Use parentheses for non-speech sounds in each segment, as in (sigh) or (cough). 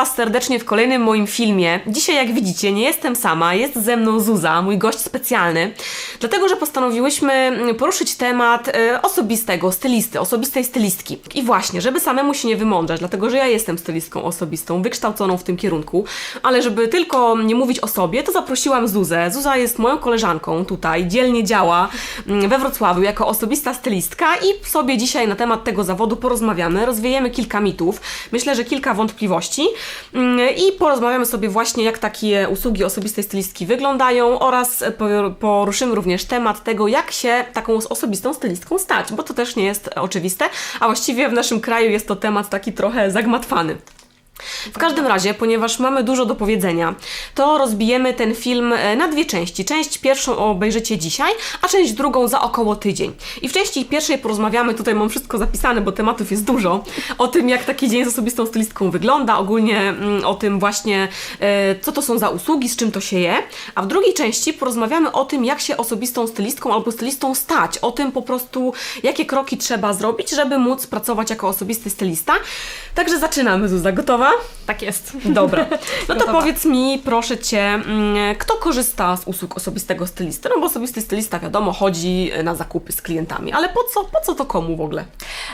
Was serdecznie w kolejnym moim filmie. Dzisiaj, jak widzicie, nie jestem sama, jest ze mną Zuza, mój gość specjalny, dlatego że postanowiłyśmy mm, poruszyć temat e, osobistego stylisty, osobistej stylistki. I właśnie, żeby samemu się nie wymądrzać, dlatego że ja jestem stylistką osobistą, wykształconą w tym kierunku, ale żeby tylko nie mówić o sobie, to zaprosiłam Zuzę. Zuza jest moją koleżanką tutaj, dzielnie działa mm, we Wrocławiu jako osobista stylistka i sobie dzisiaj na temat tego zawodu porozmawiamy, rozwiejemy kilka mitów, myślę, że kilka wątpliwości mm, i porozmawiamy sobie właśnie, jak takie usługi osobistej stylistki wyglądają oraz po- poruszymy również temat tego, jak się taką osobistą stylistką stać, bo to też nie jest oczywiste, a właściwie w naszym kraju jest to temat taki trochę zagmatwany. W każdym razie, ponieważ mamy dużo do powiedzenia, to rozbijemy ten film e, na dwie części. Część pierwszą obejrzycie dzisiaj, a część drugą za około tydzień. I w części pierwszej porozmawiamy, tutaj mam wszystko zapisane, bo tematów jest dużo, o tym, jak taki dzień z osobistą stylistką wygląda, ogólnie mm, o tym właśnie, e, co to są za usługi, z czym to się je. A w drugiej części porozmawiamy o tym, jak się osobistą stylistką albo stylistą stać, o tym po prostu, jakie kroki trzeba zrobić, żeby móc pracować jako osobisty stylista. Także zaczynamy, Zuza. Gotowa? Tak jest. Dobra. (laughs) No to powiedz mi, proszę Cię, mm, kto korzysta z usług osobistego stylisty? No bo osobisty stylista, wiadomo, chodzi na zakupy z klientami, ale po co, po co to komu w ogóle?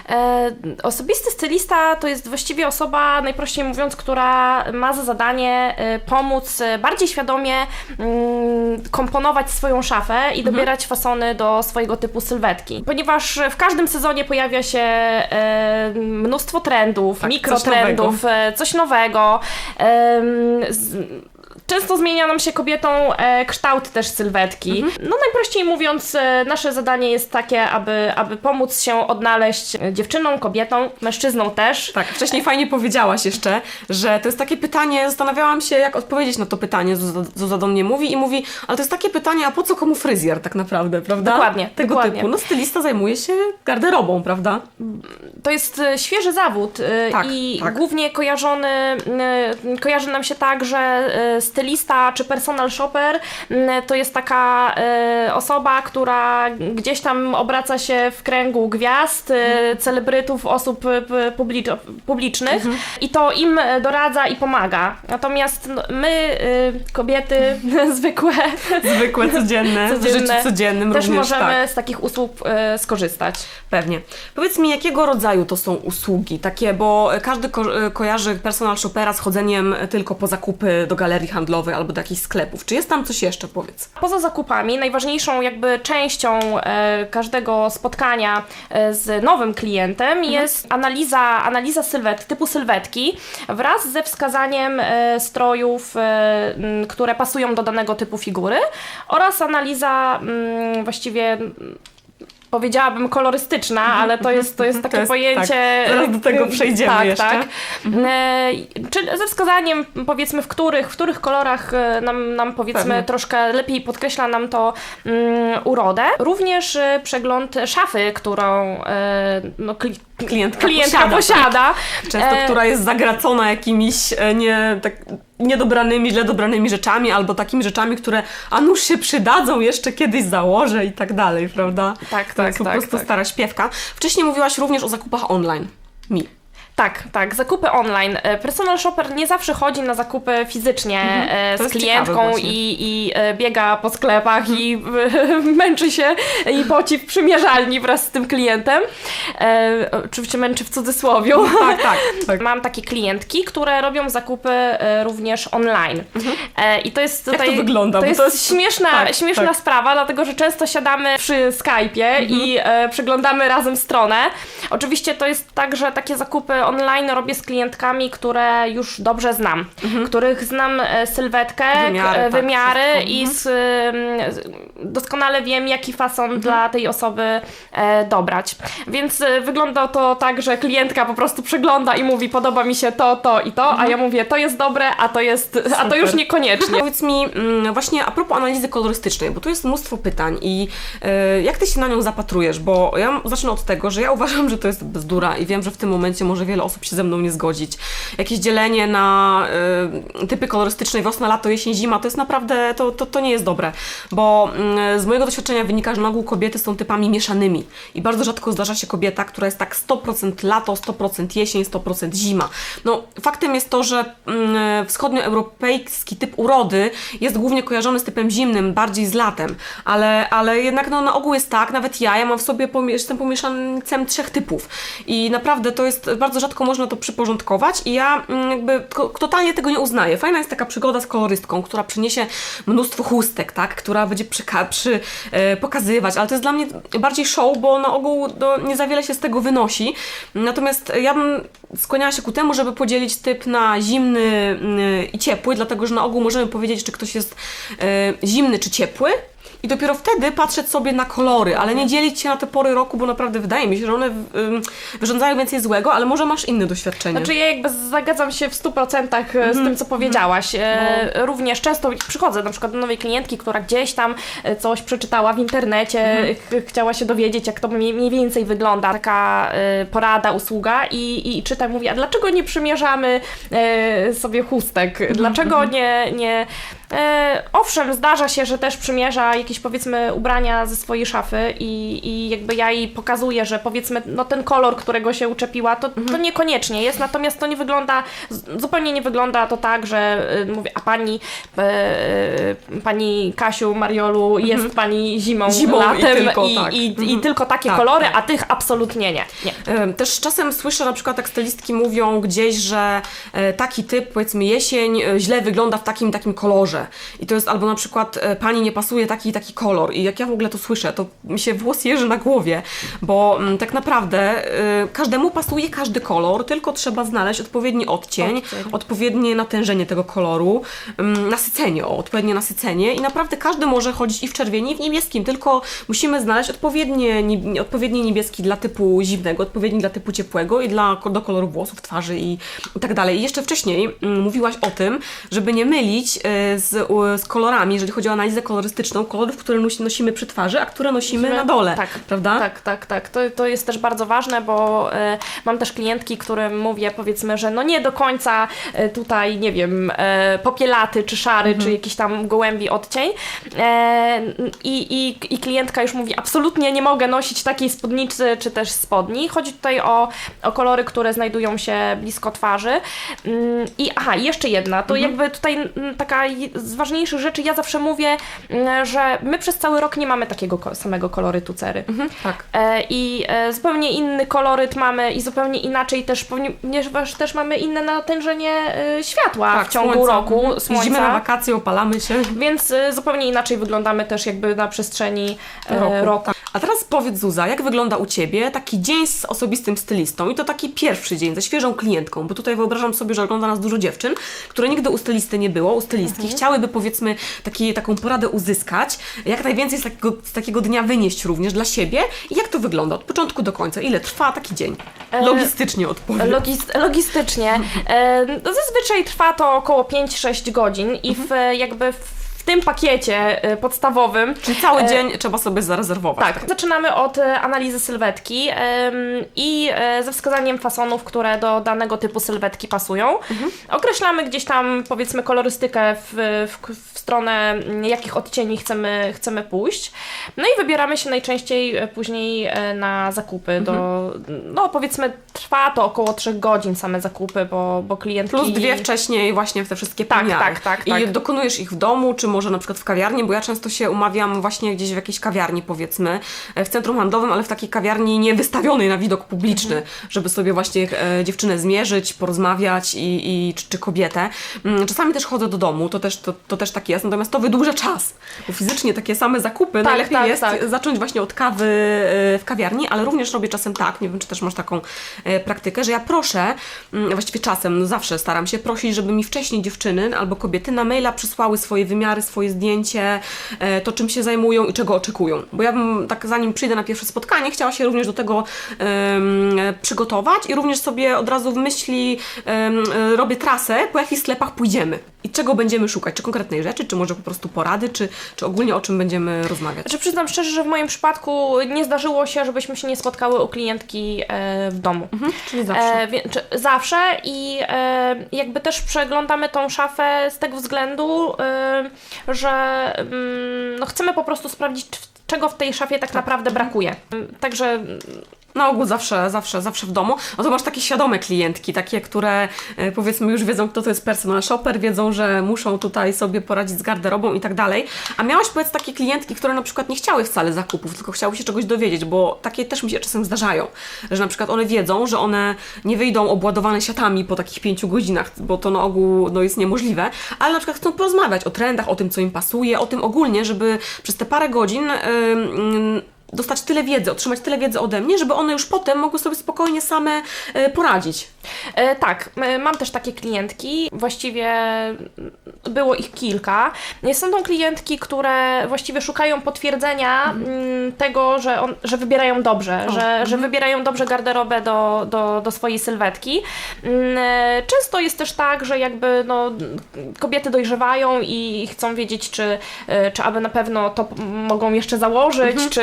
E, osobisty stylista to jest właściwie osoba, najprościej mówiąc, która ma za zadanie e, pomóc e, bardziej świadomie mm, komponować swoją szafę i dobierać fasony do swojego typu sylwetki. Ponieważ w każdym sezonie pojawia się e, mnóstwo trendów, Tak, mikrotrendów, e, coś nowego. Em, z, Często zmienia nam się kobietą e, kształt też sylwetki. No najprościej mówiąc, e, nasze zadanie jest takie, aby, aby pomóc się odnaleźć dziewczyną, kobietą, mężczyzną też. Tak, wcześniej fajnie powiedziałaś jeszcze, że to jest takie pytanie, zastanawiałam się, jak odpowiedzieć na to pytanie, Zuza, do mnie mówi i mówi, ale to jest takie pytanie, a po co komu fryzjer tak naprawdę, prawda? Dokładnie, Tego dokładnie. typu. No stylista zajmuje się garderobą, prawda? To jest e, świeży zawód Tak, i tak. głównie kojarzony, kojarzy nam się tak, że stylista czy personal shopper m, to jest taka e, osoba, która gdzieś tam obraca się w kręgu gwiazd, e, celebrytów, osób e, publicznych Mhm. i to im doradza i pomaga. Natomiast no, my, kobiety (laughs) zwykłe, Zwykłe, codzienne, w Codzienne. życiu codziennym też również, możemy tak. z takich usług skorzystać. Pewnie. Powiedz mi, jakiego rodzaju to są usługi? Takie, bo każdy ko- kojarzy personal shopera z chodzeniem tylko po zakupy do galerii handlowej albo do jakichś sklepów. Czy jest tam coś jeszcze, powiedz? Poza zakupami, najważniejszą jakby częścią e, każdego spotkania e, z nowym klientem jest analiza, analiza sylwet, typu sylwetki wraz ze wskazaniem e, strojów, e, m, które pasują do danego typu figury oraz analiza mm, właściwie powiedziałabym kolorystyczna, ale to jest, to jest (laughs) takie jest- pojęcie... tak, zaraz do tego przejdziemy tak, jeszcze. Tak, E, Czyli ze wskazaniem powiedzmy w których, w których kolorach e, nam, nam powiedzmy Pewnie. troszkę lepiej podkreśla nam to mm, urodę. Również e, przegląd szafy, którą no, Klientka, klientka posiada. posiada. Często, E, która jest zagracona jakimiś e, nie, tak, niedobranymi, źle dobranymi rzeczami, albo takimi rzeczami, które a nuż się przydadzą, jeszcze kiedyś założę i tak dalej, prawda? Tak, To tak, jest po tak, prostu tak. stara śpiewka. Wcześniej mówiłaś również o zakupach online. Mi. Tak, tak, zakupy online. E, Personal shopper nie zawsze chodzi na zakupy fizycznie e, Mhm. To z klientką i, i e, biega po sklepach i (laughs) męczy się i poci w przymierzalni wraz z tym klientem. E, oczywiście męczy w cudzysłowie. Tak, tak. tak. Mam takie klientki, które robią zakupy e, również online. E, I to jest Jak tutaj. to wygląda? To jest, to jest- śmieszna, tak, śmieszna tak. sprawa, dlatego że często siadamy przy Skype'ie i e, przeglądamy razem stronę. Oczywiście to jest tak, że takie zakupy online robię z klientkami, które już dobrze znam, których znam e, sylwetkę, Mhm. Wymiary, e, tak, wymiary i z, mm, z- doskonale wiem, jaki fason dla tej osoby e, dobrać. Więc e, wygląda to tak, że klientka po prostu przegląda i mówi, podoba mi się to, to i to, a ja mówię, to jest dobre, a to jest, a to Super. już niekoniecznie. (laughs) Powiedz mi mm, właśnie a propos analizy kolorystycznej, bo tu jest mnóstwo pytań i e, jak ty się na nią zapatrujesz? Bo ja zacznę od tego, że ja uważam, że to jest bzdura i wiem, że w tym momencie może wiele osób się ze mną nie zgodzić. Jakieś dzielenie na e, typy kolorystyczne wiosna, lato, jesień, zima, to jest naprawdę, to, to, to nie jest dobre, bo mm, z mojego doświadczenia wynika, że na ogół kobiety są typami mieszanymi i bardzo rzadko zdarza się kobieta, która jest tak 100% lato, 100% jesień, 100% zima. No, faktem jest to, że mm, wschodnioeuropejski typ urody jest głównie kojarzony z typem zimnym, bardziej z latem, ale, ale jednak no, na ogół jest tak, nawet ja, ja mam w sobie, jestem pomieszancem trzech typów i naprawdę to jest, bardzo rzadko można to przyporządkować i ja mm, jakby to- totalnie tego nie uznaję. Fajna jest taka przygoda z kolorystką, która przyniesie mnóstwo chustek, tak, która będzie przy, e, pokazywać, ale to jest dla mnie bardziej show, bo na ogół no, nie za wiele się z tego wynosi. Natomiast ja bym skłaniała się ku temu, żeby podzielić typ na zimny mm, i ciepły, dlatego że na ogół możemy powiedzieć, czy ktoś jest e, zimny czy ciepły. I dopiero wtedy patrzeć sobie na kolory, ale nie dzielić się na te pory roku, bo naprawdę wydaje mi się, że one wyrządzają więcej złego, ale może masz inne doświadczenie. Znaczy ja jakby zgadzam się w 1100% z tym, co powiedziałaś. E, Również często przychodzę na przykład do nowej klientki, która gdzieś tam e, coś przeczytała w internecie, ch- chciała się dowiedzieć, jak to mniej więcej wygląda, taka e, porada, usługa i, i czyta, mówi, a dlaczego nie przymierzamy e, sobie chustek? Dlaczego nie... nie E, owszem, zdarza się, że też przymierza jakieś powiedzmy ubrania ze swojej szafy i, i jakby ja jej pokazuję, że powiedzmy no ten kolor, którego się uczepiła, to, to niekoniecznie jest, natomiast to nie wygląda, zupełnie nie wygląda to tak, że y, mówię, a pani e, pani Kasiu, Mariolu, jest pani zimą, Zimą i latem tylko i, tak. i, i Mhm. tylko takie Tak, kolory, tak. a tych absolutnie nie. nie. Też czasem słyszę na przykład jak stylistki mówią gdzieś, że e, taki typ, powiedzmy jesień, e, źle wygląda w takim takim kolorze. I to jest albo na przykład e, pani nie pasuje taki taki kolor. I jak ja w ogóle to słyszę, to mi się włos jeży na głowie, bo mm, tak naprawdę e, każdemu pasuje każdy kolor, tylko trzeba znaleźć odpowiedni odcień, Odcień. odpowiednie natężenie tego koloru, ym, nasycenie, o, odpowiednie nasycenie i naprawdę każdy może chodzić i w czerwieni, i w niebieskim, tylko musimy znaleźć odpowiednie, nie, odpowiedni niebieski dla typu zimnego, odpowiedni dla typu ciepłego i dla, do koloru włosów, twarzy i, i tak dalej. I jeszcze wcześniej mm, mówiłaś o tym, żeby nie mylić y, z, u, z kolorami, jeżeli chodzi o analizę kolorystyczną, kolorów, które nosi- nosimy przy twarzy, a które nosimy na dole, Tak, prawda? Tak, tak, tak. To, to jest też bardzo ważne, bo e, mam też klientki, którym mówię, powiedzmy, że no nie do końca e, tutaj, nie wiem, e, popielaty, czy szary, Mhm. czy jakiś tam gołębi odcień. I, i, I klientka już mówi, absolutnie nie mogę nosić takiej spódnicy, czy też spodni. Chodzi tutaj o, o kolory, które znajdują się blisko twarzy. Mm, I aha, jeszcze jedna, to Mhm. jakby tutaj mm, taka z ważniejszych rzeczy, ja zawsze mówię, mm, że my przez cały rok nie mamy takiego samego kolorytu cery. Mhm, tak. E, I e, zupełnie inny koloryt mamy i zupełnie inaczej też, ponieważ też mamy inne natężenie e, światła w ciągu Tak, słońca. roku, Mhm. Jeździmy na słońca. wakacje, opalamy się. Więc zupełnie inaczej wyglądamy też jakby na przestrzeni roku. roku. A teraz powiedz Zuza, jak wygląda u Ciebie taki dzień z osobistym stylistą i to taki pierwszy dzień ze świeżą klientką, bo tutaj wyobrażam sobie, że ogląda nas dużo dziewczyn, które nigdy u stylisty nie było, u stylistki, Mhm. chciałyby powiedzmy taki, taką poradę uzyskać, jak najwięcej z takiego, z takiego dnia wynieść również dla siebie i jak to wygląda od początku do końca, ile trwa taki dzień? E, Logistycznie odpowiem. Logis- logistycznie. E, no zazwyczaj trwa to około 5-6 godzin i w, Mhm. jakby w tym pakiecie e, podstawowym Czyli cały e, dzień trzeba sobie zarezerwować. Tak, zaczynamy od e, analizy sylwetki i ze wskazaniem fasonów, które do danego typu sylwetki pasują. Określamy gdzieś tam, powiedzmy, kolorystykę w, w, w stronę, jakich odcieni chcemy, chcemy pójść. No i wybieramy się najczęściej później na zakupy. Do, no, powiedzmy, trwa to około 3 godzin same zakupy, bo, bo klientki... Plus dwie wcześniej właśnie w te wszystkie Tak, pomiary. tak, tak, I tak. dokonujesz ich w domu, czy może na przykład w kawiarni, bo ja często się umawiam właśnie gdzieś w jakiejś kawiarni powiedzmy, e, w centrum handlowym, ale w takiej kawiarni nie wystawionej na widok publiczny, Mhm. żeby sobie właśnie e, dziewczynę zmierzyć, porozmawiać i, i czy, czy kobietę. Mm, Czasami też chodzę do domu, to też, to, to też tak jest, natomiast to wydłuża czas, bo fizycznie takie same zakupy Tak, najlepiej tak, jest tak. zacząć właśnie od kawy e, w kawiarni, ale również robię czasem tak, nie wiem, czy też masz taką praktykę, że ja proszę, mm, właściwie czasem, no zawsze staram się prosić, żeby mi wcześniej dziewczyny albo kobiety na maila przysłały swoje wymiary, swoje zdjęcie, e, to czym się zajmują i czego oczekują. Bo ja bym tak zanim przyjdę na pierwsze spotkanie, chciała się również do tego e, przygotować i również sobie od razu w myśli e, robię trasę, po jakich sklepach pójdziemy. I czego będziemy szukać? Czy konkretnej rzeczy, czy może po prostu porady, czy, czy ogólnie o czym będziemy rozmawiać? Znaczy przyznam szczerze, że w moim przypadku nie zdarzyło się, żebyśmy się nie spotkały u klientki e, w domu. Czyli zawsze. E, wie, czy, zawsze i e, jakby też przeglądamy tą szafę z tego względu, e, że mm, no chcemy po prostu sprawdzić, czego w tej szafie tak naprawdę brakuje. Także Na ogół zawsze, zawsze, zawsze w domu. No to masz takie świadome klientki, takie, które e, powiedzmy już wiedzą, kto to jest personal shopper, wiedzą, że muszą tutaj sobie poradzić z garderobą i tak dalej. A miałaś powiedz takie klientki, które na przykład nie chciały wcale zakupów, tylko chciały się czegoś dowiedzieć, bo takie też mi się czasem zdarzają, że na przykład one wiedzą, że one nie wyjdą obładowane siatami po takich pięciu godzinach, bo to na ogół no, jest niemożliwe, ale na przykład chcą porozmawiać o trendach, o tym, co im pasuje, o tym ogólnie, żeby przez te parę godzin ym, dostać tyle wiedzy, otrzymać tyle wiedzy ode mnie, żeby one już potem mogły sobie spokojnie same e, poradzić. E, tak, e, mam też takie klientki. Właściwie było ich kilka. Są to klientki, które właściwie szukają potwierdzenia mm, tego, że, on, że wybierają dobrze, że, że wybierają dobrze garderobę do, do, do swojej sylwetki. Mm, e, Często jest też tak, że jakby no, kobiety dojrzewają i chcą wiedzieć, czy, e, czy aby na pewno to mogą jeszcze założyć, czy,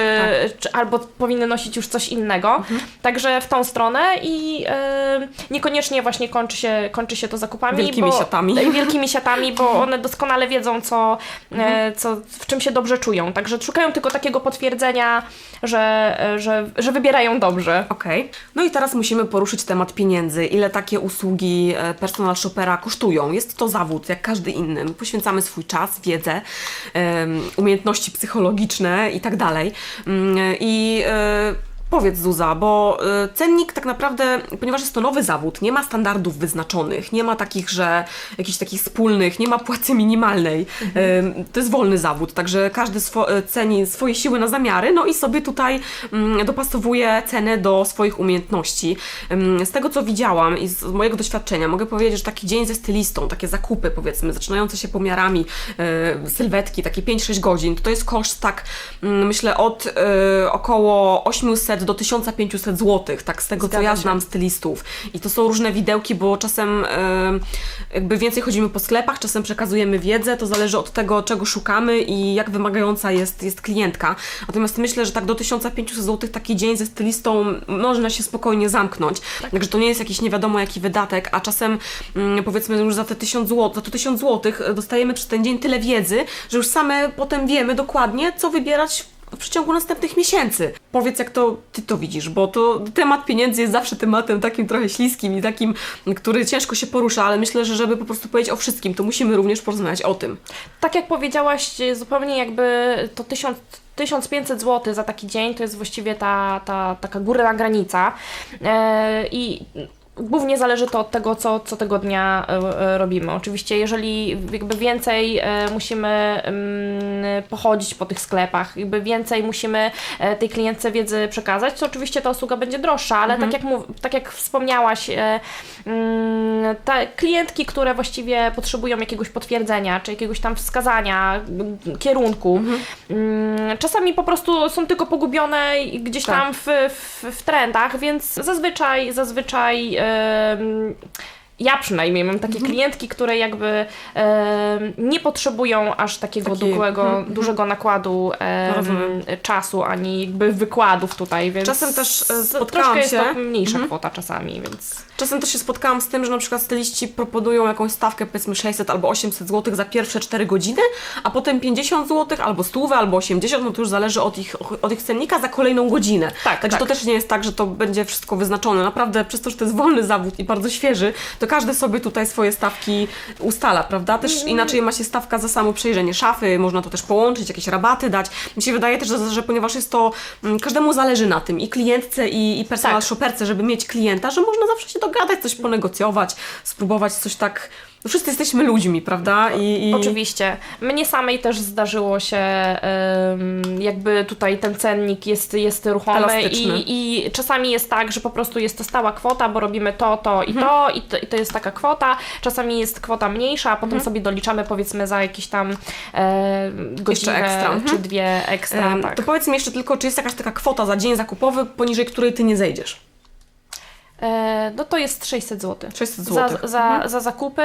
czy albo powinny nosić już coś innego. Także w tą stronę i e, niekoniecznie właśnie kończy się, kończy się to zakupami. Wielkimi bo, siatami. (laughs) Wielkimi siatami, bo one doskonale wiedzą, co, e, co, w czym się dobrze czują. Także szukają tylko takiego potwierdzenia, że, że, że wybierają dobrze. Okej. No i teraz musimy poruszyć temat pieniędzy. Ile takie usługi e, personal shoppera kosztują? Jest to zawód, jak każdy inny. My Poświęcamy swój czas, wiedzę, umiejętności psychologiczne i tak dalej. I e, powiedz Zuza, bo e, cennik tak naprawdę, ponieważ jest to nowy zawód, nie ma standardów wyznaczonych, nie ma takich, że jakichś takich wspólnych, nie ma płacy minimalnej. Em, To jest wolny zawód, także każdy swo- e, ceni swoje siły na zamiary, no i sobie tutaj mm, dopasowuje cenę do swoich umiejętności. Z tego co widziałam i z mojego doświadczenia mogę powiedzieć, że taki dzień ze stylistą, takie zakupy powiedzmy, zaczynające się pomiarami e, sylwetki, takie 5-6 godzin, to, jest koszt tak mm, myślę od około 800 do 1500 zł, tak z tego co Zgadza ja się. znam stylistów. I to są różne widełki, bo czasem e, jakby więcej chodzimy po sklepach, czasem przekazujemy wiedzę, to zależy od tego, czego szukamy i jak wymagająca jest, jest klientka. Natomiast myślę, że tak do 1500 zł taki dzień ze stylistą można się spokojnie zamknąć. Także to nie jest jakiś nie wiadomo jaki wydatek, a czasem mm, powiedzmy już za te 1000 zł, za to 1000 zł dostajemy przez ten dzień tyle wiedzy, że już same potem wiemy dokładnie, co wybierać w przeciągu następnych miesięcy. Powiedz, jak to ty to widzisz, bo to temat pieniędzy jest zawsze tematem takim trochę śliskim i takim, który ciężko się porusza, ale myślę, że żeby po prostu powiedzieć o wszystkim, to musimy również porozmawiać o tym. Tak jak powiedziałaś, zupełnie jakby to 1000 1500 zł za taki dzień to jest właściwie ta, ta taka górna granica. E, I głównie zależy to od tego, co, co tego dnia e, e, robimy. Oczywiście, jeżeli jakby więcej e, musimy mm, pochodzić po tych sklepach, jakby więcej musimy tej klientce wiedzy przekazać, to oczywiście ta usługa będzie droższa, ale tak, jak mów, tak jak wspomniałaś, mm, te klientki, które właściwie potrzebują jakiegoś potwierdzenia, czy jakiegoś tam wskazania, m, kierunku, mm, czasami po prostu są tylko pogubione i gdzieś Tak. tam w, w, w trendach, więc zazwyczaj, zazwyczaj um, ja przynajmniej mam takie klientki, które jakby em, nie potrzebują aż takiego Takiej- długego, mhm. dużego nakładu Rozumiem. czasu, ani jakby wykładów tutaj, więc Czasem też, e, spotkałam troszkę jest się- to mniejsza Mhm. kwota czasami, więc Czasem też się spotkałam z tym, że na przykład styliści proponują jakąś stawkę powiedzmy 600 albo 800 zł za pierwsze 4 godziny, a potem 50 zł albo 100 albo 80, no to już zależy od ich, od ich cennika za kolejną godzinę. Tak, Także to tak. też nie jest tak, że to będzie wszystko wyznaczone. Naprawdę przez to, że to jest wolny zawód i bardzo świeży, to każdy sobie tutaj swoje stawki ustala, prawda? Też Mm. inaczej ma się stawka za samo przejrzenie szafy, można to też połączyć, jakieś rabaty dać. Mi się wydaje też, że, że ponieważ jest to, mm, każdemu zależy na tym i klientce i, i personal Tak. shopperce, żeby mieć klienta, że można zawsze się dogadać, coś ponegocjować, spróbować coś tak. No wszyscy jesteśmy ludźmi, prawda? I, i... Oczywiście. Mnie samej też zdarzyło się, jakby tutaj ten cennik jest, jest ruchomy i, i czasami jest tak, że po prostu jest to stała kwota, bo robimy to, to i Mhm. to, i to i to jest taka kwota. Czasami jest kwota mniejsza, a potem sobie doliczamy powiedzmy za jakieś tam e, godzinę ekstra, czy mhm. dwie ekstra. Tak. To powiedz mi jeszcze tylko, czy jest jakaś taka kwota za dzień zakupowy, poniżej której ty nie zejdziesz? E, no to jest 600 zł. 600 Za, zł. za, za zakupy.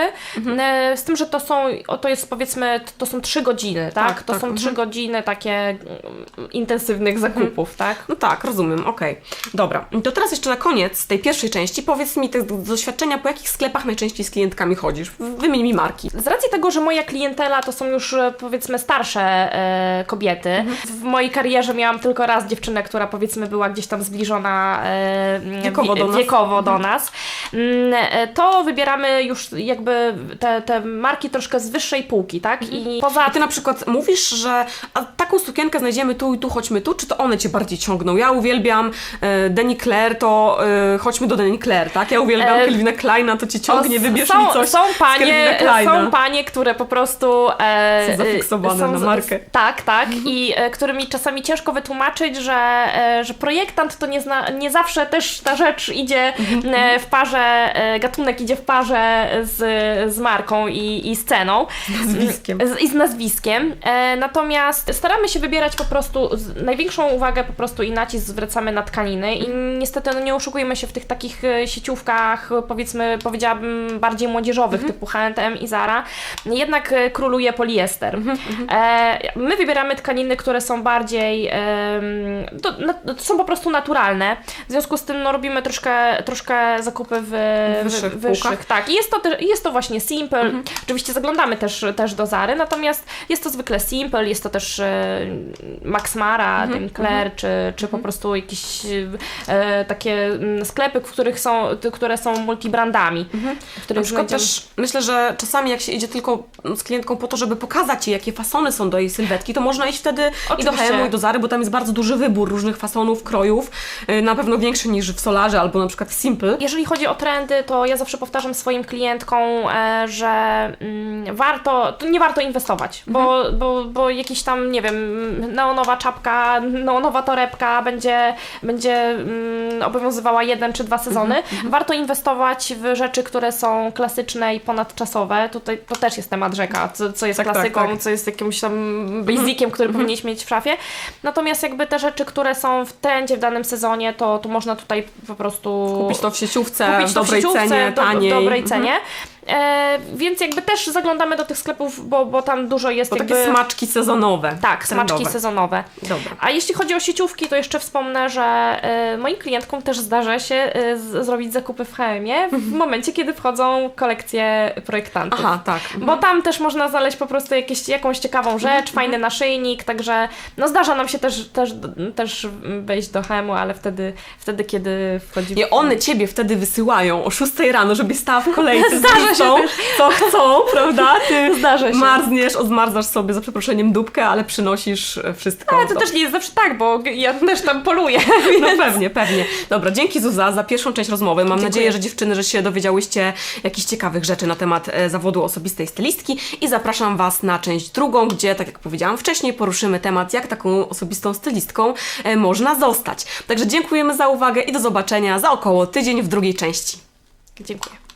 E, z tym, że to są, to jest powiedzmy, to są 3 godziny, tak? Tak, to tak, są 3 mhm. godziny takie mm, intensywnych zakupów, tak? No tak, rozumiem, okej. Dobra, to teraz jeszcze na koniec tej pierwszej części powiedz mi te doświadczenia, po jakich sklepach najczęściej z klientkami chodzisz? Wymień mi marki. Z racji tego, że moja klientela to są już e, powiedzmy starsze e, kobiety, Mhm. w mojej karierze miałam tylko raz dziewczynę, która powiedzmy była gdzieś tam zbliżona e, Wiekowo do nas. Mhm. Do nas, Mm, e, to wybieramy już jakby te, te marki troszkę z wyższej półki, tak? I poza A ty na przykład mówisz, że taką sukienkę znajdziemy tu i tu, chodźmy tu, czy to one cię bardziej ciągną? Ja uwielbiam e, Denny Claire, to e, chodźmy do Denny Claire, tak? Ja uwielbiam E, Kelvina Kleina, to cię ciągnie, wybierz są, mi coś są panie, są panie, które po prostu e, Są zafiksowane e, na z- markę. Mhm. Tak, tak. I e, którymi czasami ciężko wytłumaczyć, że, e, że projektant to nie, zna, nie zawsze też ta rzecz idzie Mhm, w parze, e, gatunek idzie w parze z, z marką i, i z ceną. nazwiskiem. Z, I z nazwiskiem. E, natomiast staramy się wybierać po prostu, z, największą uwagę po prostu i nacisk zwracamy na tkaniny i niestety no, nie oszukujmy się w tych takich e, sieciówkach, e, powiedzmy, powiedziałabym bardziej młodzieżowych typu H&M i Zara, jednak e, króluje poliester. E, my wybieramy tkaniny, które są bardziej, są po prostu naturalne, w związku z tym no, robimy troszkę, troszkę zakupy w, wyższych w, wyższych tak, i jest to, jest to właśnie simple. Mhm. Oczywiście zaglądamy też, też do Zary, natomiast jest to zwykle simple, jest to też e, Max Mara, Mhm, Demi Claire, czy, czy po prostu jakieś e, takie mm, sklepy, w których są, które są multibrandami. Mhm. Na przykład też myślę, że czasami jak się idzie tylko z klientką po to, żeby pokazać jej, jakie fasony są do jej sylwetki, to można iść wtedy i do Oczywiście. Hemu, i do Zary, bo tam jest bardzo duży wybór różnych fasonów, krojów, yy, na pewno większy niż w Solarze albo na przykład w Simple. Jeżeli chodzi o trendy, to ja zawsze powtarzam swoim klientkom, e, że mm, warto, to nie warto inwestować, bo, bo, bo jakiś tam, nie wiem, neonowa czapka, neonowa torebka będzie, będzie mm, obowiązywała jeden czy dwa sezony. Warto inwestować w rzeczy, które są klasyczne i ponadczasowe. Tutaj to też jest temat rzeka, co, co jest Tak, tak, klasyką, tak. co jest jakimś tam basiciem, który powinieneś mieć w szafie. Natomiast jakby te rzeczy, które są w trendzie w danym sezonie, to, to można tutaj po prostu Kupić to w sieciówce, kupić w dobrej sieciówce, cenie, do, taniej. dobrej Mhm. cenie. E, więc jakby też zaglądamy do tych sklepów, bo, bo tam dużo jest Bo jakby... takie smaczki sezonowe. Tak, smaczki trendowe. sezonowe. Dobra. A jeśli chodzi o sieciówki, to jeszcze wspomnę, że e, moim klientkom też zdarza się e, z, zrobić zakupy w HM-ie w momencie, kiedy wchodzą kolekcje projektantów. Aha, tak. Bo tam też można znaleźć po prostu jakieś, jakąś ciekawą rzecz, fajny naszyjnik, także no zdarza nam się też, też, też wejść do HM-u, ale wtedy, wtedy kiedy wchodzimy... I one ciebie wtedy wysyłają o 6 rano, żeby stała w kolejce (laughs) Zdarza listą, co chcą, prawda? Ty Zdarza się. marzniesz, odmarzasz sobie za przeproszeniem dupkę, ale przynosisz e, wszystko. Ale to też nie jest zawsze tak, bo ja też tam poluję. (laughs) No pewnie, pewnie. Dobra, dzięki Zuza za pierwszą część rozmowy. Mam Dziękuję. nadzieję, że dziewczyny, że się dowiedziałyście jakichś ciekawych rzeczy na temat e, zawodu osobistej stylistki i zapraszam Was na część drugą, gdzie, tak jak powiedziałam wcześniej, poruszymy temat, jak taką osobistą stylistką e, można zostać. Także dziękujemy za uwagę i do zobaczenia za około tydzień w drugiej części. Dziękuję.